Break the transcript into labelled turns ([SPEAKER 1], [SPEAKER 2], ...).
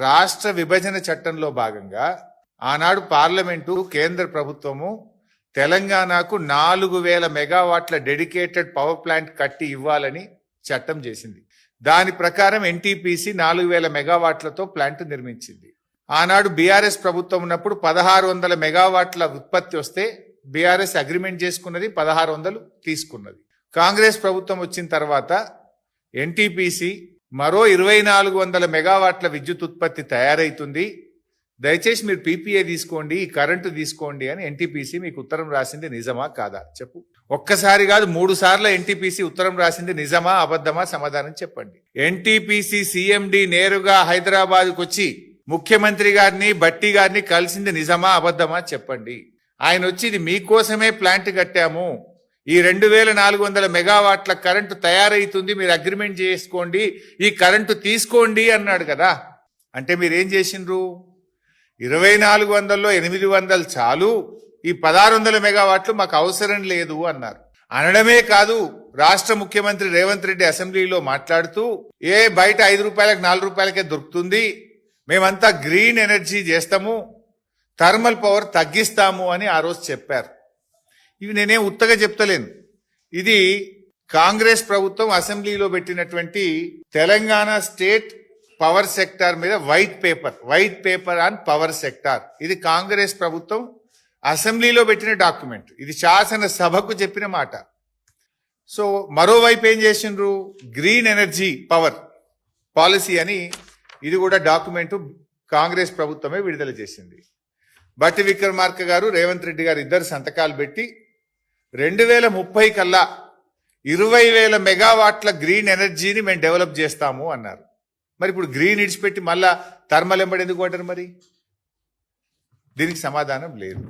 [SPEAKER 1] రాష్ట్ర విభజన చట్టంలో భాగంగా ఆనాడు పార్లమెంటు కేంద్ర ప్రభుత్వము తెలంగాణకు నాలుగు వేల మెగావాట్ల డెడికేటెడ్ పవర్ ప్లాంట్ కట్టి ఇవ్వాలని చట్టం చేసింది. దాని ప్రకారం ఎన్టీపీసీ నాలుగు వేల మెగావాట్లతో ప్లాంట్ నిర్మించింది. ఆనాడు బీఆర్ఎస్ ప్రభుత్వం ఉన్నప్పుడు పదహారు వందల మెగావాట్ల ఉత్పత్తి వస్తే బీఆర్ఎస్ అగ్రిమెంట్ చేసుకున్నది పదహారు వందలు తీసుకున్నది. కాంగ్రెస్ ప్రభుత్వం వచ్చిన తర్వాత ఎన్టీపీసీ మరో ఇరవై నాలుగు వందల మెగావాట్ల విద్యుత్ ఉత్పత్తి తయారైతుంది. దయచేసి మీరు పీపీఏ తీసుకోండి ఈ కరెంటు తీసుకోండి అని ఎన్టీపీసీ మీకు ఉత్తరం రాసింది నిజమా కాదా? చెప్పు. ఒక్కసారి కాదు మూడు సార్లు ఎన్టీపీసీ ఉత్తరం రాసింది నిజమా అబద్ధమా సమాధానం చెప్పండి. ఎన్టీపీసీ సీఎండి నేరుగా హైదరాబాద్కు వచ్చి ముఖ్యమంత్రి గారిని బట్టి గారిని కలిసింది నిజమా అబద్ధమా చెప్పండి. ఆయన వచ్చి ఇది మీకోసమే ప్లాంట్ కట్టాము. ఈ రెండు వేల నాలుగు వందల మెగావాట్ల కరెంటు తయారైతుంది మీరు అగ్రిమెంట్ చేసుకోండి ఈ కరెంటు తీసుకోండి అన్నాడు కదా. అంటే మీరేం చేసిండ్రు? ఇరవై నాలుగు వందల్లో ఎనిమిది వందలు చాలు ఈ పదహారు వందల మెగావాట్లు మాకు అవసరం లేదు అన్నారు. అనడమే కాదు రాష్ట్ర ముఖ్యమంత్రి రేవంత్ రెడ్డి అసెంబ్లీలో మాట్లాడుతూ ఏ బయట ఐదు రూపాయలకు నాలుగు రూపాయలకే దొరుకుతుంది మేమంతా గ్రీన్ ఎనర్జీ చేస్తాము థర్మల్ పవర్ తగ్గిస్తాము అని ఆ రోజు చెప్పారు. ఇవి నేనే ఉత్తగా చెప్తలేను. ఇది కాంగ్రెస్ ప్రభుత్వం అసెంబ్లీలో పెట్టినటువంటి తెలంగాణ స్టేట్ పవర్ సెక్టార్ మీద white paper white paper on power sector. ఇది కాంగ్రెస్ ప్రభుత్వం అసెంబ్లీలో పెట్టిన డాక్యుమెంట్. ఇది శాసన సభకు చెప్పిన మాట. సో మరోవైపు ఏం చేసిండ్రు? గ్రీన్ ఎనర్జీ పవర్ పాలసీ అని ఇది కూడా డాక్యుమెంట్ కాంగ్రెస్ ప్రభుత్వమే విడుదల చేసింది. బట్టి విక్రమార్క గారు రేవంత్ రెడ్డి గారు ఇద్దరు సంతకాలు పెట్టి రెండు వేల ముప్పై కల్లా ఇరవై వేల మెగావాట్ల గ్రీన్ ఎనర్జీని మేము డెవలప్ చేస్తాము అన్నారు. మరి ఇప్పుడు గ్రీన్ ఇడిచిపెట్టి మళ్ళా థర్మల్ ఎంబడి ఎందుకు అంటారు మరి? దీనికి సమాధానం లేదు.